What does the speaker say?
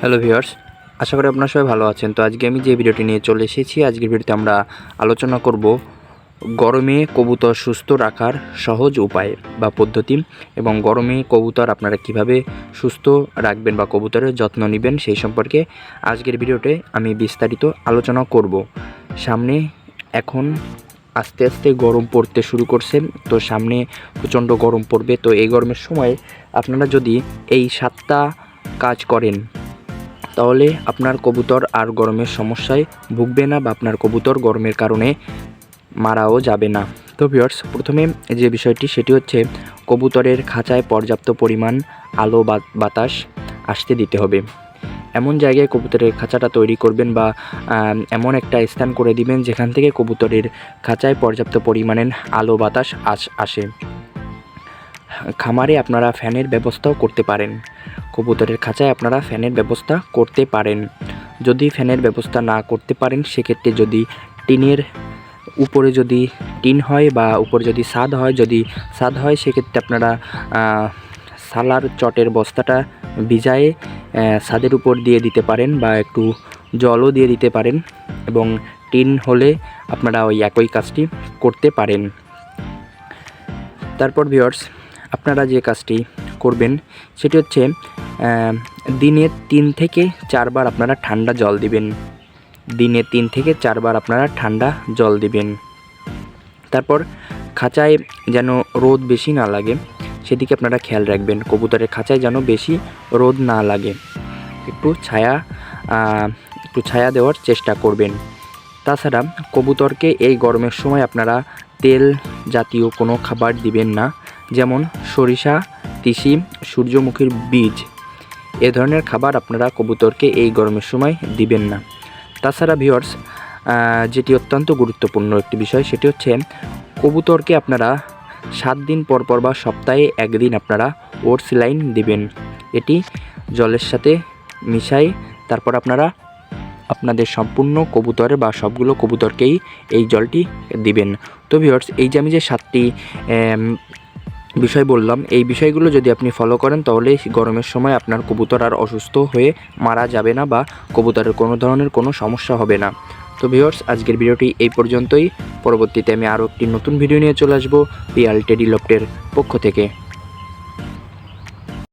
Hello viewers আশা করি আপনারা সবাই ভালো আছেন। তো আজকে আমি যে ভিডিওটি নিয়ে চলে এসেছি, আজকের ভিডিওতে আমরা আলোচনা করব গরমে কবুতর সুস্থ রাখার সহজ উপায় বা পদ্ধতি এবং গরমে কবুতর আপনারা কীভাবে সুস্থ রাখবেন বা কবুতরের যত্ন নেবেন সেই সম্পর্কে আজকের ভিডিওতে আমি বিস্তারিত আলোচনা করব। সামনে এখন আস্তে আস্তে গরম পড়তে শুরু করছে, তো সামনে প্রচণ্ড গরম পড়বে। তো এই গরমের সময় আপনারা যদি এই সাতটা কাজ করেন তাহলে আপনার কবুতর আর গরমের সমস্যায় ভুগবে না বা আপনার কবুতর গরমের কারণে মারাও যাবে না। তো ভিউয়ার্স প্রথমে যে বিষয়টি, সেটি হচ্ছে কবুতরের খাঁচায় পর্যাপ্ত পরিমাণ আলো বাতাস আসতে দিতে হবে। এমন জায়গায় কবুতরের খাঁচাটা তৈরি করবেন বা এমন একটা স্থান করে দিবেন যেখান থেকে কবুতরের খাঁচায় পর্যাপ্ত পরিমাণের আলো বাতাস আস- আসে। খামারে আপনারা ফ্যানের ব্যবস্থাও করতে পারেন। কবুতরের খাঁচায় আপনারা ফ্যানের ব্যবস্থা করতে পারেন। যদি ফ্যানের ব্যবস্থা না করতে পারেন, সেক্ষেত্রে যদি টিনের উপরে যদি টিন হয় বা উপরে যদি ছাদ হয়, যদি ছাদ হয়, সেক্ষেত্রে আপনারা সালার চটের বস্তাটা ভিজায়ে ছাদের উপর দিয়ে দিতে পারেন বা একটু জলও দিয়ে দিতে পারেন এবং টিন হলে আপনারা ওই একই কাজটি করতে পারেন। তারপর ভিওর্স আপনারা যে কাজটি করবেন, সেটি হচ্ছে দিনে তিন থেকে চারবার আপনারা ঠান্ডা জল দিবেন। দিনে তিন থেকে চারবার আপনারা ঠান্ডা জল দিবেন। তারপর খাঁচায় যেন রোদ বেশি না লাগে, সেদিকে আপনারা খেয়াল রাখবেন, কবুতরের খাঁচায় যেন বেশি রোদ না লাগে। একটু ছায়া একটু ছায়া দেওয়ার চেষ্টা করবেন। তাছাড়া কবুতরকে এই গরমের সময় আপনারা তেল জাতীয় কোনো খাবার দিবেন না, যেমন সরিষা তিসি, সূর্যমুখীর বীজ, এ ধরনের খাবার আপনারা কবুতরকে এই গরমের সময় দিবেন না। তাছাড়া ভিওর্স যেটি অত্যন্ত গুরুত্বপূর্ণ একটি বিষয়, সেটি হচ্ছে কবুতরকে আপনারা সাত দিন পর পর বা সপ্তাহে একদিন আপনারা ওটস লাইন দিবেন। এটি জলের সাথে মিশাই, তারপর আপনারা আপনাদের সম্পূর্ণ কবুতর বা সবগুলো কবুতরকেই এই জলটি দিবেন। তো ভিওর্স এই যে আমি যে সাতটি বিষয় বললাম। এই বিষয়গুলো যদি আপনি ফলো করেন, তাহলে গরমের সময় আপনার কবুতর আর অসুস্থ হয়ে মারা যাবে না বা কবুতরের কোনো ধরনের কোনো সমস্যা হবে না। তো ভিওর্স আজকের ভিডিওটি এই পর্যন্তই। পরবর্তীতে আমি আরও একটি নতুন ভিডিও নিয়ে চলে আসব, পিয়াল টেডিলপ্টের পক্ষ থেকে।